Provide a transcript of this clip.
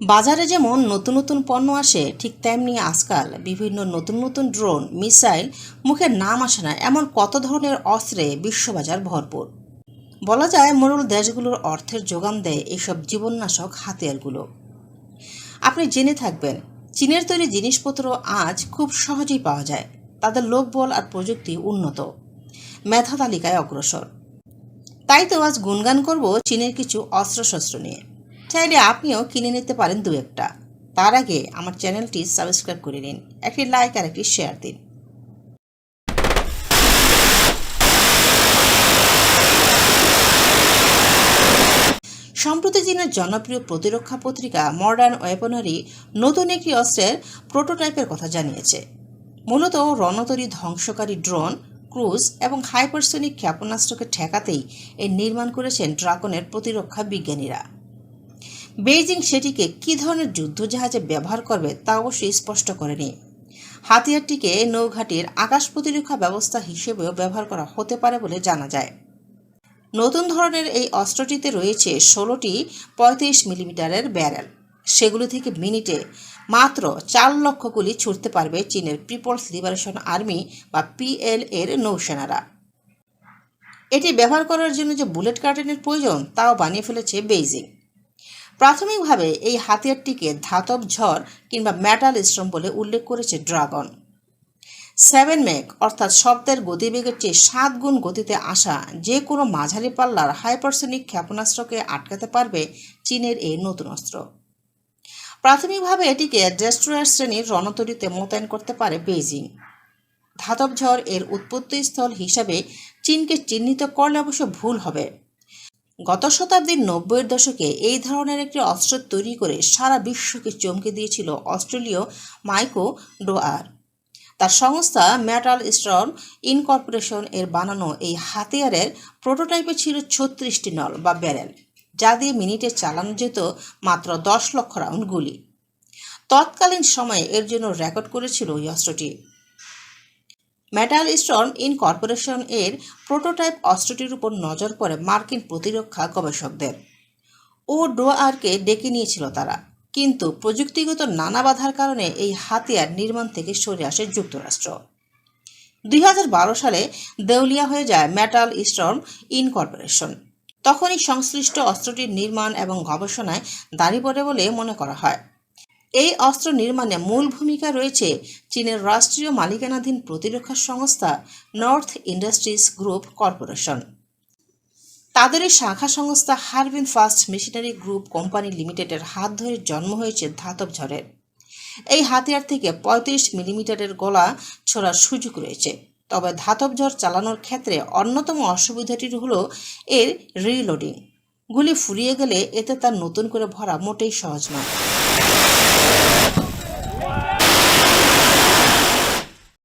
বাজারে যেমন নতুন নতুন পণ্য আসে, ঠিক তেমনি আজকাল বিভিন্ন নতুন নতুন ড্রোন, মিসাইল মুখের নাম আসে না, এমন কত ধরনের অস্ত্রে বিশ্ববাজার ভরপুর। বলা যায় মোরল দেশগুলোর অর্থের যোগান দেয় এইসব জীবননাশক হাতিয়ারগুলো। আপনি জেনে থাকবেন, চীনের তৈরি জিনিসপত্র আজ খুব সহজেই পাওয়া যায়। তাদের লোকবল আর প্রযুক্তি উন্নত। মেধা তালিকায় অগ্রসর। তাই তো আজ গুণগান করব চীনের কিছু অস্ত্রশস্ত্র নিয়ে। চাইলে আপনিও কিনে নিতে পারেন দু একটা। তার আগে আমার চ্যানেলটি সাবস্ক্রাইব করে নিন, একটি লাইক আর একটি শেয়ার দিন। সম্প্রতি চীনের জনপ্রিয় প্রতিরক্ষা পত্রিকা মডার্ন ওয়েপনারি নতুন একটি অস্ত্রের প্রোটোটাইপের কথা জানিয়েছে। মূলত রণতরী ধ্বংসকারী ড্রোন, ক্রুজ এবং হাইপারসোনিক ক্ষেপণাস্ত্রকে ঠেকাতেই এর নির্মাণ করেছেন ড্রাগনের প্রতিরক্ষা বিজ্ঞানীরা। বেইজিং সেটিকে কী ধরনের যুদ্ধজাহাজে ব্যবহার করবে তা অবশ্যই স্পষ্ট করেনি। হাতিয়ারটিকে নৌঘাটির আকাশ প্রতিরক্ষা ব্যবস্থা হিসেবেও ব্যবহার করা হতে পারে বলে জানা যায়। নতুন ধরনের এই অস্ত্রটিতে রয়েছে ষোলোটি পঁয়ত্রিশ মিলিমিটারের ব্যারেল। সেগুলো থেকে মিনিটে মাত্র চার লক্ষ গুলি ছুটতে পারবে চীনের পিপলস লিবারেশন আর্মি বা পিএল এর নৌসেনারা। এটি ব্যবহার করার জন্য যে বুলেট কার্টেনের প্রয়োজন, তাও বানিয়ে ফেলেছে বেইজিং। প্রাথমিকভাবে এই হাতিয়ারটিকে ধাতব ঝড় কিংবা মেটাল স্ট্রম বলে উল্লেখ করেছে ড্রাগন। সেভেন মেক, অর্থাৎ শব্দের গতিবেগের চেয়ে সাত গুণ গতিতে আসা যে কোনো মাঝারি পাল্লার হাইপারসনিক ক্ষেপণাস্ত্রকে আটকাতে পারবে চীনের এই নতুন অস্ত্র। প্রাথমিকভাবে এটিকে ডেস্ট্রয়ার শ্রেণির রণতরীতে মোতায়েন করতে পারে বেইজিং। ধাতব ঝড় এর উৎপত্তিস্থল হিসাবে চীনকে চিহ্নিত করলে অবশ্য ভুল হবে। গত শতাব্দীর নব্বইয়ের দশকে এই ধরনের একটি অস্ত্র তৈরি করে সারা বিশ্বকে চমকে দিয়েছিল অস্ট্রেলীয় মাইকো ডোয়ার। তার সংস্থা ম্যাটাল স্ট্রন ইনকর্পোরেশন এর বানানো এই হাতিয়ারের প্রোটোটাইপে ছিল ছত্রিশটি নল বা ব্যারেল, যা দিয়ে মিনিটে চালানো যেত মাত্র দশ লক্ষ রাউন্ড গুলি। তৎকালীন সময়ে এর জন্য রেকর্ড করেছিল ওই অস্ত্রটি। মেটাল স্টর্ম ইনকর্পোরেশন এর প্রোটোটাইপ অস্ত্রটির উপর নজর পড়ে মার্কিন প্রতিরক্ষা গবেষকদের। ও ডোয়ারকে ডেকে নিয়েছিল তারা। কিন্তু প্রযুক্তিগত নানা বাধার কারণে এই হাতিয়ার নির্মাণ থেকে সরে আসে যুক্তরাষ্ট্র। দুই হাজার বারো সালে দেউলিয়া হয়ে যায় মেটাল স্টর্ম ইনকর্পোরেশন তখনই সংশ্লিষ্ট অস্ত্রটির নির্মাণ এবং গবেষণায় দাঁড়িয়ে পড়ে বলে মনে করা হয়। এই অস্ত্র নির্মাণে মূল ভূমিকা রয়েছে চীনের রাষ্ট্রীয় মালিকানাধীন প্রতিরক্ষা সংস্থা নর্থ ইন্ডাস্ট্রিজ গ্রুপ কর্পোরেশন। তাদের এই শাখা সংস্থা Harbin first machinery group company লিমিটেডের হাত ধরে জন্ম হয়েছে ধাতব ঝড়ের এই হাতিয়ার থেকে পঁয়ত্রিশ মিলিমিটারের গলা ছোড়ার সুযোগ রয়েছে। তবে ধাতব ঝড় চালানোর ক্ষেত্রে অন্যতম অসুবিধাটি হল এর রিলোডিং গুলি ফুরিয়ে গেলে এতে তার নতুন করে ভরা মোটেই সহজ নয়।